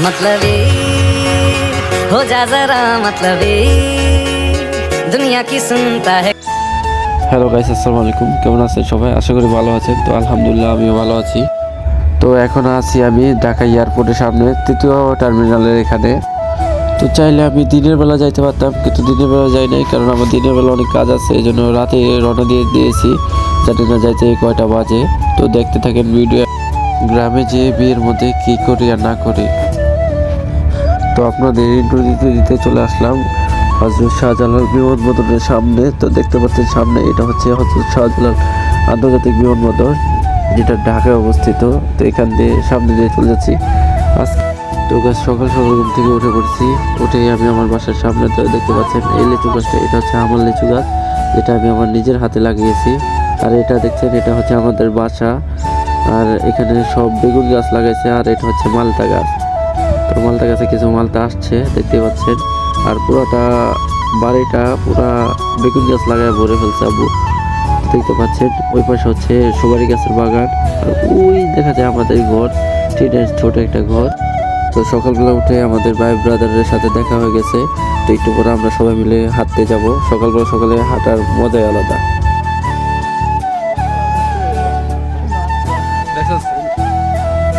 मतलबी हो जा जरा मतलबी दुनिया की सुनता है হ্যালো গাইস আসসালামু আলাইকুম কেমন আছেন সবাই আশা করি ভালো আছেন তো আলহামদুলিল্লাহ আমিও ভালো আছি তো এখন আছি আমি ঢাকা এয়ারপোর্টের সামনে তৃতীয় টার্মিনালের এখানে তো চাইলে আমি দিনের বেলা যাইতে পারতাম কিন্তু দিনের বেলা যাই নাই কারণ আমার দিনের বেলা অনেক কাজ আছে এই জন্য রাতে রওনা দিয়ে দিয়েছি জানি না যাইতে কয়টা বাজে তো দেখতে থাকেন ভিডিও গ্রামে যে বিয়ের মধ্যে কি করি আর না করি তো আপনাদের ইন্টারভিউ দিতে চলে আসলাম হজরত শাহজালাল বিমানবন্দরের সামনে। তো দেখতে পাচ্ছেন সামনে এটা হচ্ছে হজরত শাহজালাল আন্তর্জাতিক বিমানবন্দর যেটা ঢাকায় অবস্থিত। তো এখান দিয়ে সামনে দিয়ে চলে যাচ্ছি। আজকে তো গাছ সকাল সকাল ঘুম থেকে উঠে পড়ছি। উঠেই আমি আমার বাসার সামনে তো দেখতে পাচ্ছেন এই লিচু গাছটা, এটা হচ্ছে আমার লিচু গাছ, যেটা আমি আমার নিজের হাতে লাগিয়েছি। আর এটা দেখছেন, এটা হচ্ছে আমাদের বাসা। আর এখানে সব বেগুন গাছ লাগাইছে, আর এটা হচ্ছে মালটা গাছ। তো মালটা গাছে কিছু মালটা আসছে দেখতে পাচ্ছেন। আর পুরোটা বাড়িটা পুরা বেগুন গাছ লাগায় ভরে ফেলছে আব্বু। দেখতে পাচ্ছেন, ওই পাশে হচ্ছে সুপারি গাছের বাগান। আর ওই দেখা যায় আমাদের ঘর, টিনের ছোট একটা ঘর। তো সকালবেলা উঠে আমাদের ভাই ব্রাদারের সাথে দেখা হয়ে গেছে। তো একটু পরে আমরা সবাই মিলে হাঁটতে যাব। সকালবেলা সকালে হাঁটার মজাই আলাদা।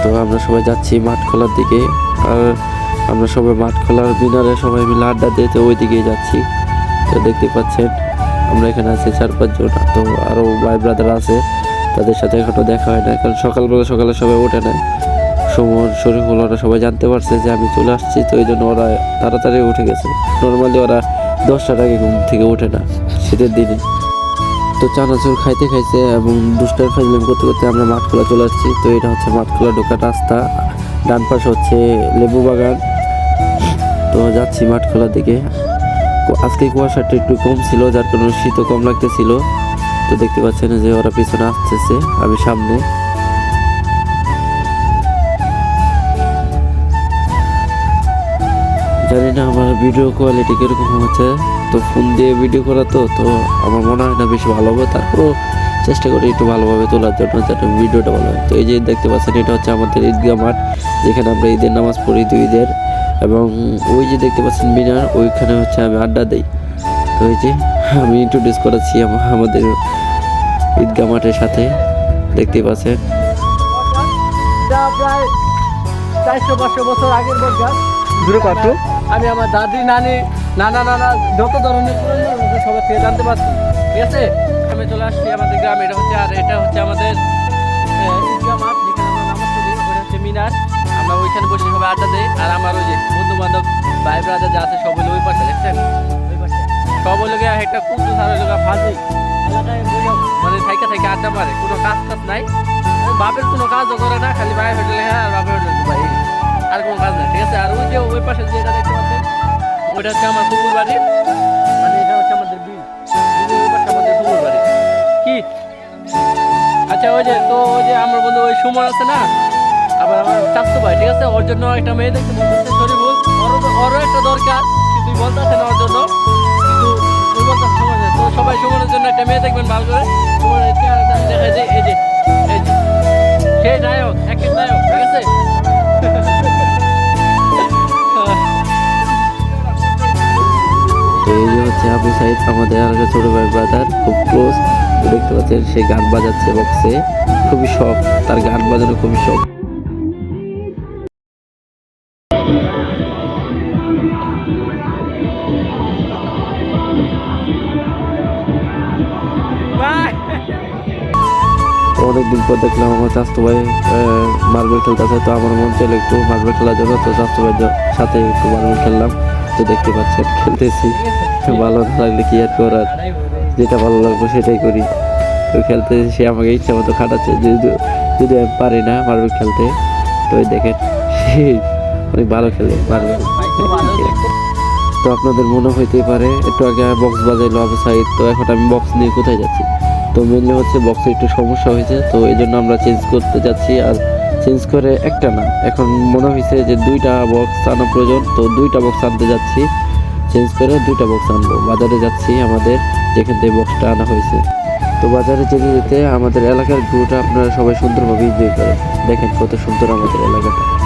তো আমরা সবাই যাচ্ছি মাঠ খোলার দিকে। আর আমরা সবাই মাঠ খোলার মিনারে সবাই মিলে আড্ডা দিতে ওই দিকেই যাচ্ছি। তো দেখতে পাচ্ছেন, আমরা এখানে আছি চার পাঁচজন তো আরও ভাই ব্রাদার আছে, তাদের সাথে এখনও দেখা হয় না কারণ সকালবেলা সকালে সবাই ওঠে না সমর, শরীফুল, ওরা সবাই জানতে পারছে যে আমি চলে আসছি, তো এই জন্য ওরা তাড়াতাড়ি উঠে গেছে। নর্মালি ওরা দশটার আগে ঘুম থেকে ওঠে না, শীতের দিনে। তো চানাচুর খাইতে খাইতে এবং দুষ্টার ফাইজলাম করতে করতে আমরা মাঠখোলা চলে আসছি। তো এটা হচ্ছে মাঠখোলা ঢোকার রাস্তা। ডান পাশে হচ্ছে লেবু বাগান। তো যাচ্ছি মাঠ মাঠখোলার দিকে। আজকে কুয়াশাটা একটু কম ছিল, যার কারণে শীতও কম লাগতেছিল। তো দেখতে পাচ্ছেন যে ওরা পিছনে আসতেছে, আমি সামনে। জানি না আমার ভিডিও কোয়ালিটি কীরকম হচ্ছে। তো ফোন দিয়ে ভিডিও করা তো তো আমার মনে হয় না বেশি ভালো হবে। তারপরেও চেষ্টা করি একটু ভালোভাবে তোলার জন্য যাতে ভিডিওটা ভালো হয়। তো এই যে দেখতে পাচ্ছেন এটা হচ্ছে আমাদের ঈদগাহ মাঠ যেখানে আমরা ঈদের নামাজ পড়ি দুই ঈদের। এবং ওই যে দেখতে পাচ্ছেন মিনার ওইখানে হচ্ছে আমি আড্ডা দিই। তো এই যে আমি ইন্ট্রোডিউস করাচ্ছি আমাদের ঈদগাহ মাঠের সাথে। দেখতে পাচ্ছেন। প্রায় চারশো পাঁচশো বছর আগের বজ্ঞা দূরে কত? আমি আমার দাদি নানি নানা নানা যত ধরনের পুরনো সবার থেকে জানতে পারছি। ঠিক আছে? আমি চলে আসছি আমাদের গ্রামে। এটা হচ্ছে আর এটা হচ্ছে আমাদের ঈদগাহ আমরা ওটা হচ্ছে মিনার। আমরা ওইখানে বসে সবাই আড্ডা দিই। আর আমার ওই যে বন্ধু বান্ধব ভাই ব্রাদার যা আছে, সব ওই পাশে, দেখছেন? ওই পাশে। সব হলো একটা কুকুর হলো গিয়ে ফাঁসি মানে থাইকা থাইকা আড্ডা মারে। কোনো কাজ টাজ নাই। বাপের কোনো কাজও করে না, খালি ভাই হোটেলে হ্যাঁ আর বাপের হোটেলে ভাই। আর কোনো কাজ নাই, ঠিক আছে? আর ওই যে ওই পাশে যেটা দেখতে পাচ্ছেন, ওইটা হচ্ছে আমার কুকুর বাড়ি আচ্ছা ওই যে, তো ওই যে আমার বন্ধু ওই সুমন আছে না? আবার আমার চাস্তু ভাই, ঠিক আছে? ওর জন্য একটা মেয়ে দেখতে বলতেছে শরীফুল ওরও ওরও একটা দরকার। তুই বলতেছে না ওর জন্য। সবাই সুমনের জন্য একটা মেয়ে দেখবেন ভালো করে। আছে? আমাদের এলাকার ছোট ভাই, ব্রাদার, খুব ক্লোজ দেখতে পাচ্ছেন, সে গান বাজাচ্ছে বক্সে খুবই শখ, তার গান বাজানো খুবই শখ। অনেকদিন পর দেখলাম আমার চাস্তু ভাই মার্বেল খেলতেছে, তো আমার মন চাইলো একটু মার্বেল খেলার জন্য, তো চাস্তু ভাইয়ের সাথে একটু মার্বেল খেললাম। তো দেখতে পাচ্ছেন, খেলতেছি। ভালো লাগলে কি আর করার? যেটা ভালো লাগবে সেটাই করি। তো খেলতে সে আমাকে ইচ্ছা মতো খাটাচ্ছে, যদি যদি আমি পারি না মার্বেল খেলতে, তো দেখেন, সে অনেক ভালো খেলে মার্বেল তো আপনাদের মনে হইতেই পারে, একটু আগে বক্স বাজাইলো আবু সাইদ, তো এখন আমি বক্স নিয়ে কোথায় যাচ্ছি? তো মেনলি হচ্ছে বক্সে একটু সমস্যা হয়েছে, তো এই জন্য আমরা চেঞ্জ করতে যাচ্ছি, আর চেঞ্জ করে একটা না। এখন মনে হয়েছে যে দুইটা বক্স আনা প্রয়োজন, তো দুইটা বক্স আনতে যাচ্ছি। চেঞ্জ করে দুইটা বক্স আনব। বাজারে যাচ্ছি আমাদের। যেখান থেকে বক্সটা আনা হয়েছে। তো বাজারে যেতে যেতে আমাদের এলাকার ভিউটা আপনারা সবাই সুন্দরভাবে এনজয় করেন। দেখেন কত সুন্দর আমাদের এলাকাটা।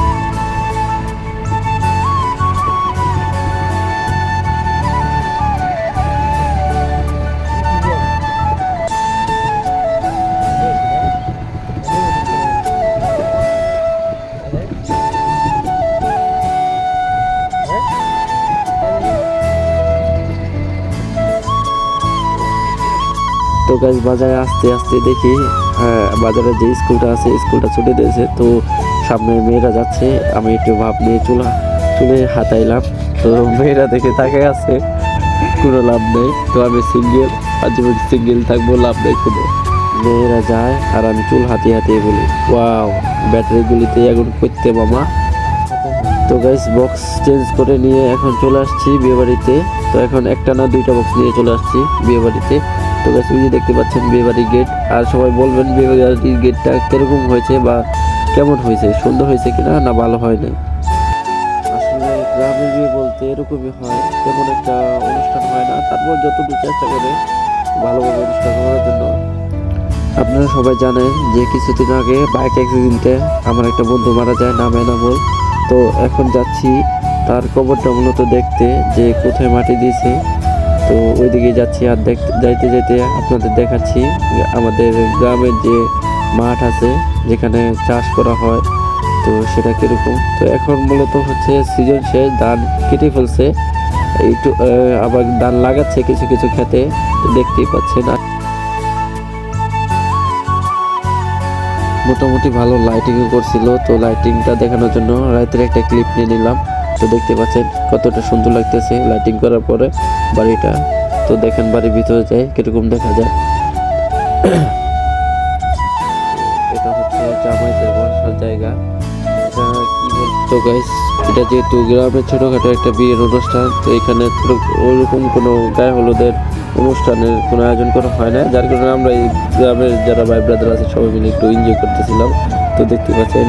গাছ বাজারে আস্তে আস্তে দেখি হ্যাঁ বাজারে যে স্কুলটা আছে, স্কুলটা ছুটে দিয়েছে, তো সামনে মেয়েরা যাচ্ছে, আমি একটু ভাব নিয়ে চুলা, চুলে হাতাইলাম তো মেয়েরা দেখে তাকে আছে, কোনো লাভ নেই, তো আমি সিঙ্গেল আর জীবন সিঙ্গেল থাকব, লাভ নেই কোনো। মেয়েরা যায়, আর আমি চুল হাতিয়ে হাতিয়ে বলি, ওয়াও, ব্যাটারিগুলিতে এখন করতে মামা। তো গাইস বক্স চেঞ্জ করে নিয়ে এখন চলে আসছি বিয়ে বাড়িতে। তো এখন একটা না দুইটা বক্স নিয়ে চলে আসছি বিয়ে বাড়িতে। তো গাইস ওই যে দেখতে পাচ্ছেন বিয়ে বাড়ির গেট আর সবাই বলবেন বিয়ে বাড়ির গেটটা কীরকম হয়েছে বা কেমন হয়েছে, সুন্দর হয়েছে কিনা না ভালো হয় নাই আসলে গ্রামের বিয়ে বলতে এরকমই হয়, তেমন একটা অনুষ্ঠান হয় না, তারপর যতটুকু চেষ্টা করে ভালোভাবে অনুষ্ঠান করার জন্য। আপনারা সবাই জানেন যে কিছুদিন আগে বাইক অ্যাক্সিডেন্টে আমার একটা বন্ধু মারা যায়, নাম এনামুল তো এখন যাচ্ছি, তার কবরটা মূলত দেখতে যে কোথায় মাটি দিয়েছে। তো ওইদিকে যাচ্ছি আর দেখতে যাইতে যাইতে আপনাদের দেখাচ্ছি আমাদের গ্রামের যে মাঠ আছে, যেখানে চাষ করা হয়, তো সেটা কীরকম? তো এখন মূলত হচ্ছে সিজন শেষ, ধান কেটে ফেলছে, একটু আবার ধান লাগাচ্ছে কিছু কিছু খেতে, তো দেখতেই পাচ্ছেন। মোটামুটি ভালো লাইটিংও করছিল, তো লাইটিংটা দেখানোর জন্য রাতের একটা ক্লিপ নিয়ে নিলাম। তো দেখতে পাচ্ছেন কতটা সুন্দর লাগতেছে লাইটিং করার পরে বাড়িটা। তো দেখেন বাড়ির ভিতরে যাই, কীরকম দেখা যায়। এটা হচ্ছে জামাইদের বসার জায়গা। এটা গাইস এটা যেহেতু গ্রামের ছোটখাটো একটা বিয়ের অনুষ্ঠান, তো এখানে তো ওইরকম কোনো গায়ে হলুদের অনুষ্ঠানের কোনো আয়োজন করা হয় না। যার কারণে আমরা এই গ্রামের যারা ভাই ব্রাদার আছে, সবাই মিলে একটু এনজয় করতেছিলাম। তো দেখতে পাচ্ছেন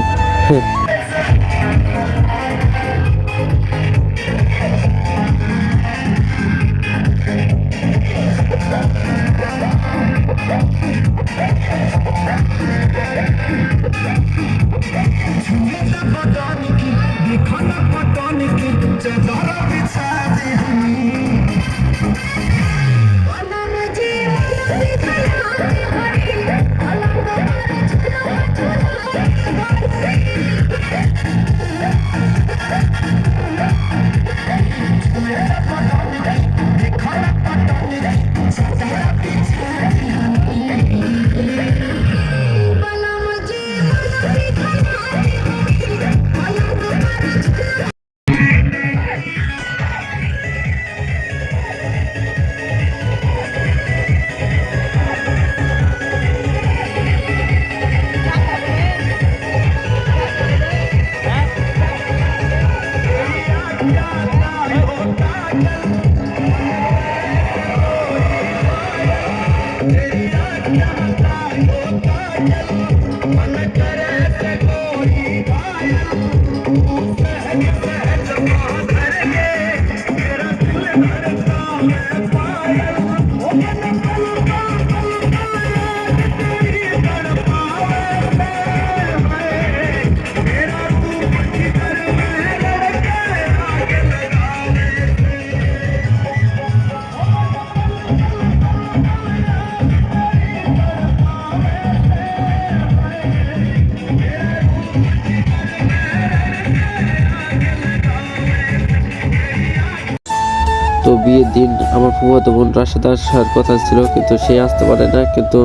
ফুফাতো বোন রাশেদ আসার কথা ছিল, কিন্তু সে আসতে পারে না, কিন্তু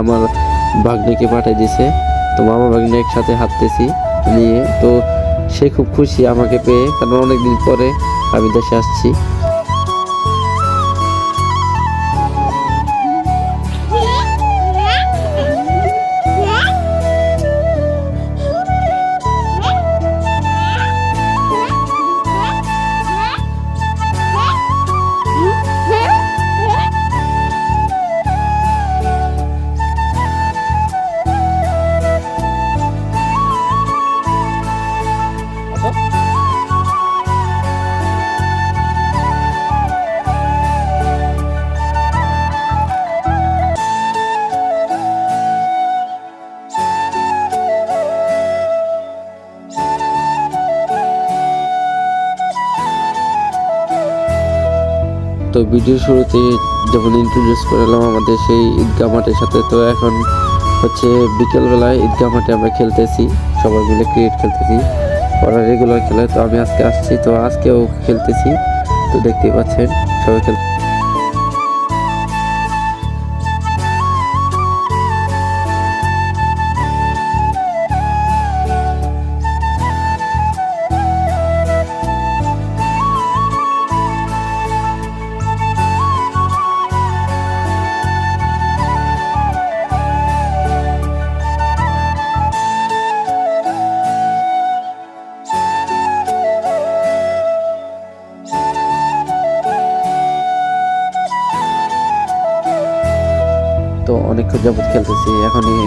আমার ভাগ্নেকে পাঠিয়ে দিছে তো মামা ভাগ্নে একসাথে হাঁটতেছি নিয়ে, তো সে খুব খুশি আমাকে পেয়ে, কারণ অনেকদিন পরে আমি দেশে আসছি। ভিডিও শুরুতে যেমন ইন্ট্রোডিউস করলাম আমাদের সেই ঈদগা মাঠের সাথে, তো এখন হচ্ছে বিকেলবেলায় ঈদগা মাঠে আমরা খেলতেছি, সবাই মিলে ক্রিকেট খেলতেছি। ওরা রেগুলার খেলে, তো আমি আজকে আসছি, তো আজকেও খেলতেছি। তো দেখতেই পাচ্ছেন, সবাই খেল যাবত খেলতেছি এখনই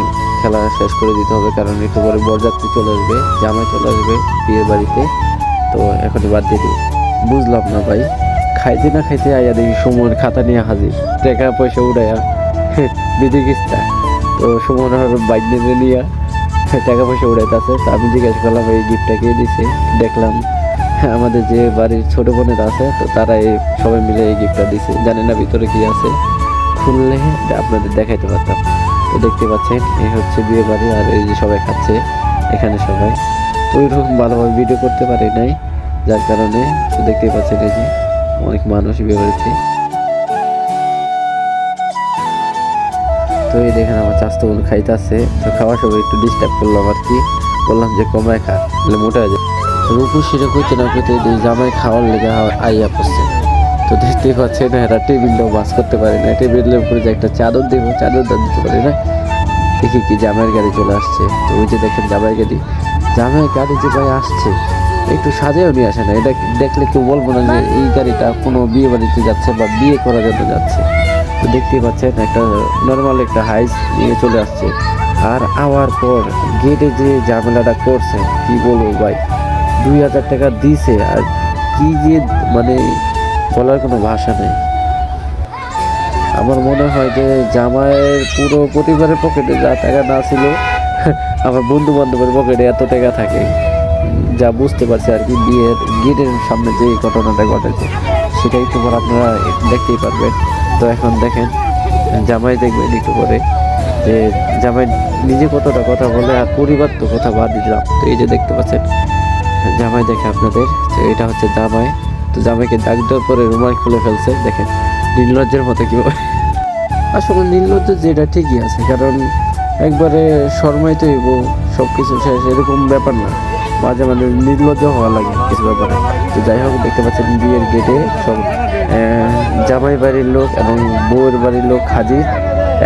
খেলা শেষ করে দিতে হবে কারণ একটু পরে বরযাত্রী চলে আসবে জামাই চলে আসবে বিয়ের বাড়িতে। তো এখনই বাদ দিয়ে বুঝলাম না ভাই খাইতে না খাইতে আইয়া দেখি সময়ের খাতা নিয়ে হাজির। টাকা পয়সা উড়াইয়া বিধি কিস্তা। তো সময় বাইক নিয়ে নিয়ে টাকা পয়সা উড়াইতেছে তো আমি জিজ্ঞাসা করলাম এই গিফটটা কে দিছে? দেখলাম হ্যাঁ, আমাদের যে বাড়ির ছোট বোনেরা আছে তো তারা এই সবাই মিলে এই গিফটটা দিছে। জানে না ভিতরে কি আছে। খুললে আপনাদের দেখাইতে পারতাম। তো দেখতে পাচ্ছেন, এই হচ্ছে বিয়ে বাড়ি আর এই যে সবাই খাচ্ছে এখানে সবাই। তো ওইরকম ভালোভাবে ভিডিও করতে পারি নাই, যার কারণে তো দেখতে পাচ্ছেন এই যে অনেক মানুষ বিয়ে বাড়িতে। তো এই দেখেন আমার চাস্তো বোন খাইতেছে, তো খাওয়ার সময় একটু ডিস্টার্ব করলাম আর কি। বললাম যে কমায় খা, তাহলে মোটা হয়ে যায় তো রূপু সেটা কইতে না এই জামাই খাওয়ার লেগে আইয়া পড়ছে। তো দেখতেই পাচ্ছেন, এরা টেবিলটাও বাস করতে পারে না। টেবিলের উপরে যে একটা চাদর দেবো, চাদর দাম দিতে পারে না। দেখি কি জামাইয়ের গাড়ি চলে আসছে। তো ওই যে দেখেন জামাই গাড়ি। জামাইয়ের গাড়ি যে ভাই আসছে, একটু সাজেও নিয়ে আসে না। এটা দেখলে কেউ বলব না যে এই গাড়িটা কোনো বিয়ে বাড়িতে যাচ্ছে বা বিয়ে করার জন্য যাচ্ছে। তো দেখতেই পাচ্ছেন, একটা নর্মাল একটা হাইস নিয়ে চলে আসছে। আর আওয়ার পর গেটে যে ঝামেলাটা করছে, কি বলব ভাই? দুই হাজার টাকা দিছে, আর কি যে মানে বলার কোনো ভাষা নেই। আমার মনে হয় যে জামাইয়ের পুরো পরিবারের পকেটে যা টাকা না ছিল, আমার বন্ধু বান্ধবের পকেটে এত টাকা থাকে। যা বুঝতে পারছি আর কি, বিয়ের গেটের সামনে যে ঘটনাটা ঘটেছে, সেটাই তোমার আপনারা দেখতেই পারবেন। তো এখন দেখেন, জামাই দেখবেন একটু পরে যে জামাই নিজে কতটা কথা বলে আর পরিবার তো কথা বাদ দিলাম। তো এই যে দেখতে পাচ্ছেন, জামাই দেখে আপনাদের, তো এটা হচ্ছে জামাই। তো জামাইকে ডাক দেওয়ার পরে রুমাল খুলে ফেলছে, দেখেন, নির্লজ্জের মতো কি আসলে নির্লজ্জ যেটা ঠিকই আছে, কারণ একবারে শর্মাই তো হইব সব কিছু শেষ, এরকম ব্যাপার না। মাঝে মাঝে নির্লজ্জ হওয়া লাগে কিছু ব্যাপারে। তো যাই হোক, দেখতে পাচ্ছেন বিয়ের গেটে সব জামাই বাড়ির লোক এবং বউয়ের বাড়ির লোক হাজির।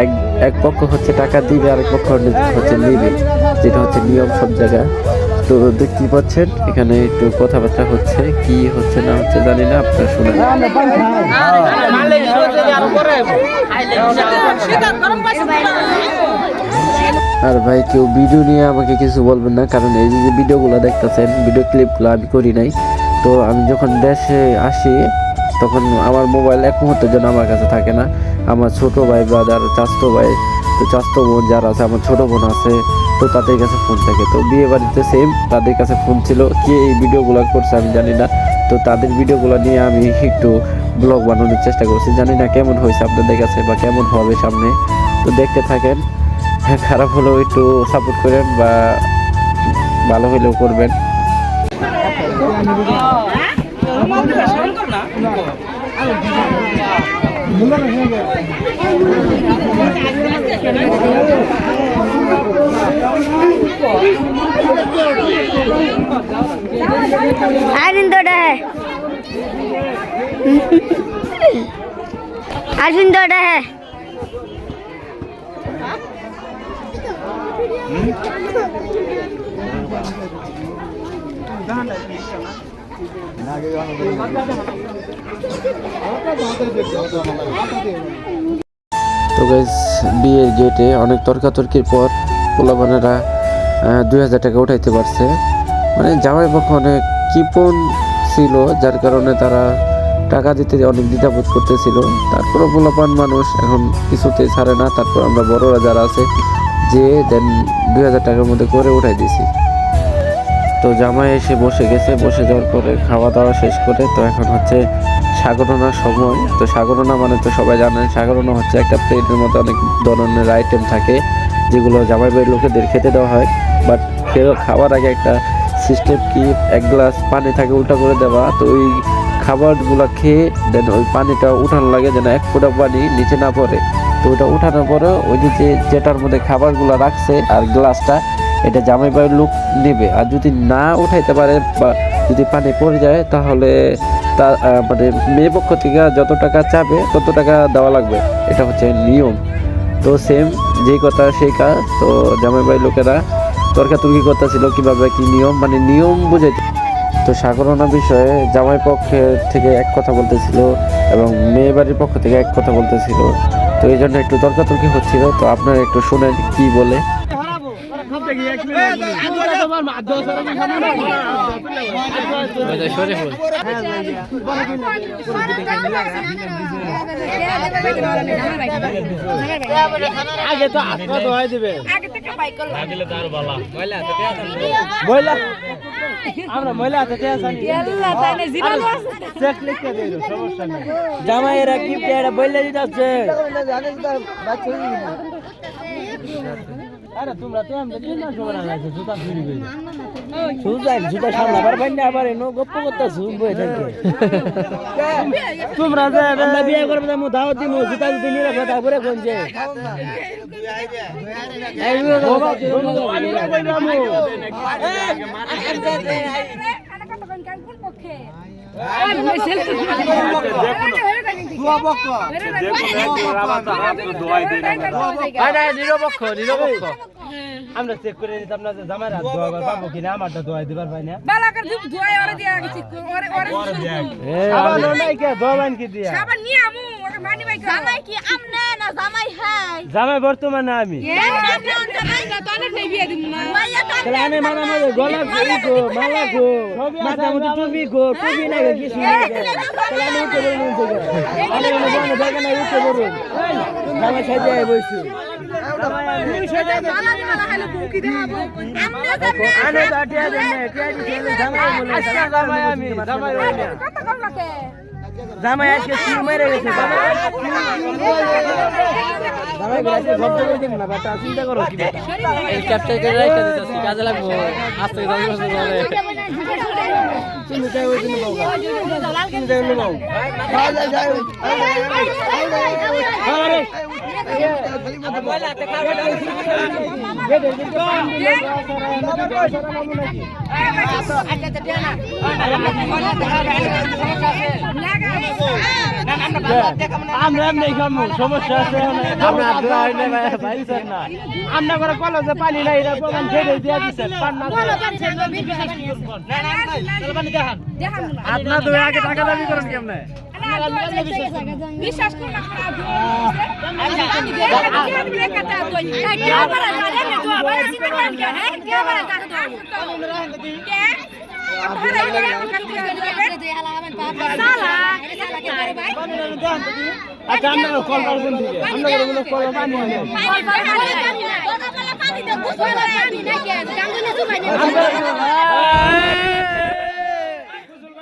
এক এক পক্ষ হচ্ছে টাকা দিবে, আরেক পক্ষ হচ্ছে নিবে। যেটা হচ্ছে নিয়ম সব জায়গায়। তো দেখতেই পাচ্ছেন, এখানে একটু কথাবার্তা হচ্ছে, কি হচ্ছে না হচ্ছে জানি না, আপনারা শুনে আর ভাই, কেউ ভিডিও নিয়ে আমাকে কিছু বলবেন না, কারণ এই যে ভিডিওগুলো দেখতেছেন ভিডিও ক্লিপগুলো আমি করি নাই। তো আমি যখন দেশে আসি, তখন আমার মোবাইল এক মুহূর্তের জন্য আমার কাছে থাকে না। আমার ছোট ভাই ব্রাদার চাস্তো ভাই, তো চাস্তো বোন যারা আছে, আমার ছোট বোন আছে তো তাদের কাছে ফোন থাকে। তো বিয়ে বাড়িতে সেম তাদের কাছে ফোন ছিল কে এই ভিডিওগুলো করছে আমি জানি না। তো তাদের ভিডিওগুলো নিয়ে আমি একটু ব্লগ বানানোর চেষ্টা করছি। জানি না কেমন হয়েছে আপনাদের কাছে বা কেমন হবে সামনে। তো দেখতে থাকেন হ্যাঁ, খারাপ হলেও একটু সাপোর্ট করেন বা ভালো হলেও করবেন। आनंदोड़ा है। आनंदोड़ा है। नागे गाना গাইজ বিয়ের গেটে অনেক তর্কাতর্কির পর পোলাবানেরা দুই হাজার টাকা উঠাইতে পারছে। মানে জামাই পক্ষ অনেক কিপন ছিল, যার কারণে তারা টাকা দিতে অনেক দ্বিধাবোধ করতেছিল। তারপরে পোলাপান মানুষ এখন কিছুতেই ছাড়ে না। তারপর আমরা বড়রা যারা আছে, যে দেন দুই হাজার টাকার মধ্যে করে উঠাই দিছি। তো জামাই এসে বসে গেছে। বসে যাওয়ার পরে খাওয়া দাওয়া শেষ করে, তো এখন হচ্ছে সাগরনার সময়। তো সাগরনা মানে তো সবাই জানেন সাগরনা হচ্ছে একটা প্লেটের মধ্যে অনেক ধরনের আইটেম থাকে, যেগুলো জামাই বাড়ির লোকেদের খেতে দেওয়া হয়। বাট খাওয়ার আগে একটা সিস্টেম কি, এক গ্লাস পানি থাকে উল্টা করে দেওয়া, তো ওই খাবারগুলো খেয়ে দেন ওই পানিটা উঠানো লাগে যেন এক ফোঁটা পানি নিচে না পড়ে। তো ওটা উঠানোর পরে ওই যে যে- যেটার মধ্যে খাবারগুলো রাখছে আর গ্লাসটা এটা জামাই বাড়ির লোক নেবে। আর যদি না উঠাইতে পারে বা যদি পানি পড়ে যায়, তাহলে তা মানে মেয়ে পক্ষ থেকে যত টাকা চাবে, তত টাকা দেওয়া লাগবে। এটা হচ্ছে নিয়ম। তো সেম যেই কথা, সেই কাজ। তো জামাই বাড়ির লোকেরা তর্কাতর্কি করতেছিল কীভাবে কি নিয়ম মানে নিয়ম বুঝাইতে। তো সাগরণা বিষয়ে জামাই পক্ষের থেকে এক কথা বলতেছিল এবং মেয়ে বাড়ির পক্ষ থেকে এক কথা বলতেছিল। তো এই জন্য একটু তর্কাতর্কি হচ্ছিল। তো আপনারা একটু শুনেন কি বলে। আগে তো আটকা দোয়াই দিবে। মহিলা আমরা মহিলা হাতে জামাইরা এটা বইলে দিতে আছে আরে তোমরা তো আমরা তিন মাস সময় লাগছে জুতা চুরি করে। জুতা জুতা সামনে আবার বাইন্দা আবার এনো গপ্প করতেছো বই থাকে। তোমরা যে আমরা বিয়ে করবে মু দাওয়াত দিমু জুতা যদি নিয়ে রাখো তারপরে কোন যে? এই নিরপেক্ষ। নিরপেক্ষ আমরা চেক করে নিতাম না যে জামাই রাত দোয়া পাবো কিনা? আমারটা দোয়া দিবার পাই না। ওরে দিয়া গেছি ওরে ওরে আবার নাই কে দোয়া বাইন কি দিয়া আবার নিয়ে আমু। ওরে ভাই জামাই কি আমনে না জামাই হাই? জামাই বর্তমানে আমি। মানা গলা ঘুরি গো মালা গো। মাথা টুপি গো টুপি গো কিছু আমি উঠে বলুন আমি জায়গা উঠে বলুন জামাই সাজে দেন না বলে জামাই আমি জামাই আজকে চুল মেরে গেছে জামাই করে না বাটা চিন্তা করো কি এই ক্যাপচার করে রাখতে দিতেছি কাজে লাগবো আজ থেকে দশ বছর পরে তুমি যাই ওই দিন বাবা তুমি যাই ওই বাবা আরে আমরা এমনি খামু সমস্যা আছে আমরা করে কলেজে পানি নাই এটা প্রমাণ দিয়ে আপনার তো আগে টাকা দাবি করেন কেমনে? বিশ্বাস করুন আচ্ছা আমরা কল করবেন আমরা কল পানি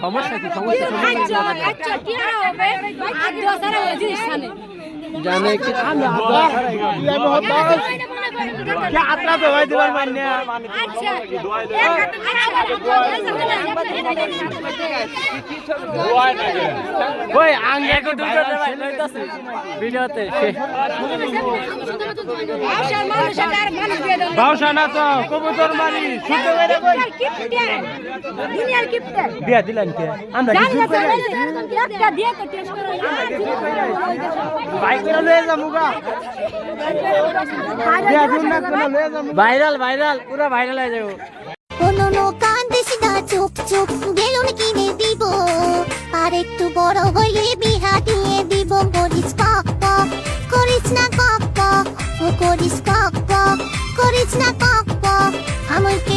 সমস্যা কি জানে কি আত্রা দোয়াই দিবার মানে ওই আঙ্গে একটু ভিডিওতে বাউসা না তো কবুতর মারি শুদ্ধ করে কই দুনিয়ার কিপটে বিয়া দিলেন কে আমরা কি একটা দিয়ে তো টেস্ট করে বাইক করে লয়ে যামু গা বিয়া ভাইরাল ভাইরাল পুরো ভাইরাল হয়ে যাব আর একটু বড় হইলে বিহা করিস কক করিস না কক কক করিস কক কক করিস না কক কক আমাকে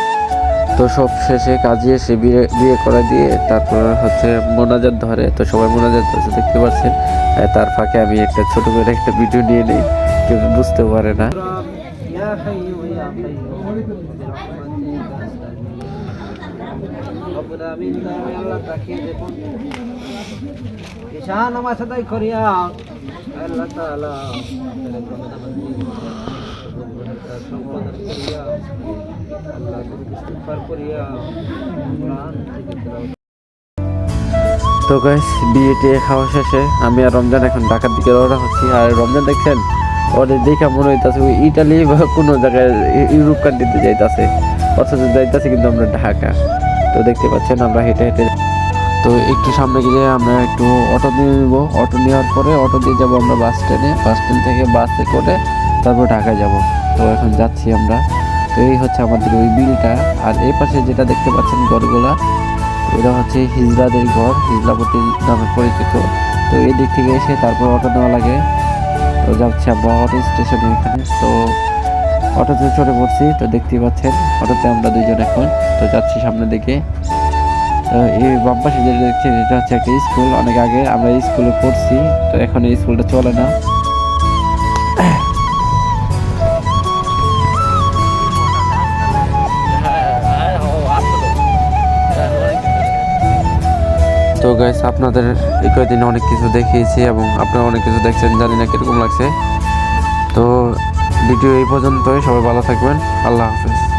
তো সব শেষে কাজিয়ে সে বিয়ে বিয়ে করে দিয়ে তারপর হচ্ছে মোনাজাত ধরে। তো সবাই মোনাজাত ধরছে, দেখতে পাচ্ছেন? তার ফাঁকে আমি একটা ছোট করে একটা ভিডিও নিয়ে নিই, কেউ বুঝতে পারে না। ঈশান, আমার সাথে করিয়া আল্লাহ তো গাইস বিয়ে খাওয়া শেষে আমি আর রমজান এখন ঢাকার দিকে রওনা হচ্ছি। আর রমজান দেখছেন, ওদের দেখা মনে হইতাছে ইটালি বা কোনো জায়গায় ইউ- ইউরোপ কান্ট্রিতে যাইতাছে। অথচ যাইতাছে কিন্তু আমরা ঢাকা। তো দেখতে পাচ্ছেন আমরা হেঁটে হেঁটে তো একটু সামনে গিয়ে আমরা একটু অটো নিয়ে নিব। অটো নেওয়ার পরে অটো দিয়ে যাব আমরা বাস স্ট্যান্ডে বাস স্ট্যান্ড থেকে বাসে করে তারপর ঢাকায় যাব। তো এখন যাচ্ছি আমরা। তো এই হচ্ছে আমাদের ওই বিলটা। আর এই পাশে যেটা দেখতে পাচ্ছেন ঘরগুলা এটা হচ্ছে হিজড়াদের ঘর হিজড়াপতি নামে পরিচিত। তো এই দিক থেকে এসে তারপর অটো নেওয়া লাগে। তো যাচ্ছি আমরা অটো স্টেশনে এখানে। তো অটোতে চড়ে পড়ছি, তো দেখতেই পাচ্ছেন, অটোতে আমরা দুইজন এখন। তো যাচ্ছি সামনের দিকে। তো এই বাম পাশে যেটা দেখছেন এটা হচ্ছে একটা স্কুল। অনেক আগে আমরা স্কুলে পড়ছি, তো এখন এই স্কুলটা চলে না। তো গাইস আপনাদের এই কয়েকদিন অনেক কিছু দেখিয়েছি এবং আপনারা অনেক কিছু দেখছেন, জানি না কীরকম লাগছে। তো ভিডিও এই পর্যন্তই, সবাই ভালো থাকবেন, আল্লাহ হাফেজ।